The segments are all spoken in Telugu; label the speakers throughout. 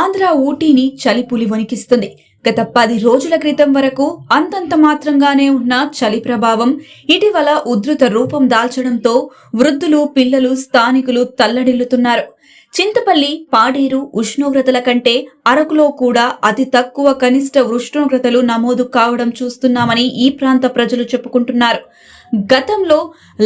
Speaker 1: ఆంధ్ర ఊటీని చలిపులి వణికిస్తుంది. గత పది రోజుల క్రితం వరకు అంతంత మాత్రంగానే ఉన్న చలి ప్రభావం ఇటీవల ఉధృత రూపం దాల్చడంతో వృద్ధులు పిల్లలు స్థానికులు తల్లడిల్లుతున్నారు. చింతపల్లి పాడేరు ఉష్ణోగ్రతల కంటే అరకులో కూడా అతి తక్కువ కనిష్ట ఉష్ణోగ్రతలు నమోదు కావడం చూస్తున్నామని ఈ ప్రాంత ప్రజలు చెప్పుకుంటున్నారు. గతంలో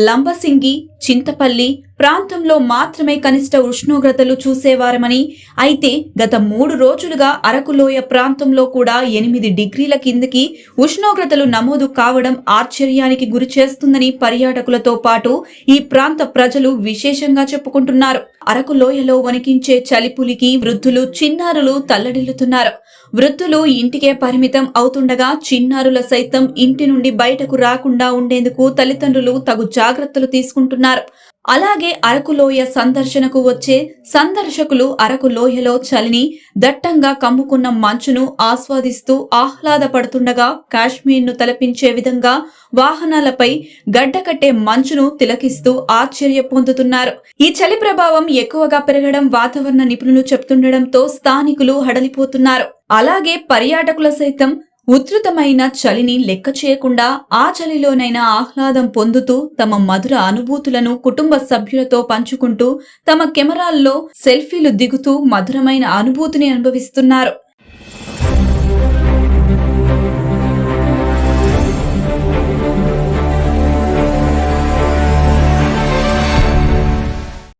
Speaker 1: లంబసింగి చింతపల్లి ప్రాంతంలో మాత్రమే కనిష్ట ఉష్ణోగ్రతలు చూసేవారమని అయితే గత మూడు రోజులుగా అరకులోయ ప్రాంతంలో కూడా ఎనిమిది డిగ్రీల కిందకి ఉష్ణోగ్రతలు నమోదు కావడం ఆశ్చర్యానికి గురి చేస్తుందని పర్యాటకులతో పాటు ఈ ప్రాంత ప్రజలు విశేషంగా చెప్పుకుంటున్నారు. అరకు లోయలో వణికించే చలిపులికి వృద్ధులు చిన్నారులు తల్లడిల్లుతున్నారు. వృద్ధులు ఇంటికే పరిమితం అవుతుండగా చిన్నారుల సైతం ఇంటి నుండి బయటకు రాకుండా ఉండేందుకు తల్లిదండ్రులు తగు జాగ్రత్తలు తీసుకుంటున్నారు. అలాగే అరకు లోయ సందర్శనకు వచ్చే సందర్శకులు అరకు లోయలో చలిని దట్టంగా కమ్ముకున్న మంచును ఆస్వాదిస్తూ ఆహ్లాదపడుతుండగా కాశ్మీర్ను తలపించే విధంగా వాహనాలపై గడ్డకట్టే మంచును తిలకిస్తూ ఆశ్చర్య పొందుతున్నారు. ఈ చలి ప్రభావం ఎక్కువగా పెరగడం వాతావరణ నిపుణులు చెప్తుండడంతో స్థానికులు హడలిపోతున్నారు. అలాగే పర్యాటకుల సైతం ఉధృతమైన చలిని లెక్క చేయకుండా ఆ చలిలోనైనా ఆహ్లాదం పొందుతూ తమ మధుర అనుభూతులను కుటుంబ సభ్యులతో పంచుకుంటూ తమ కెమెరాల్లో సెల్ఫీలు దిగుతూ మధురమైన అనుభూతిని అనుభవిస్తున్నారు.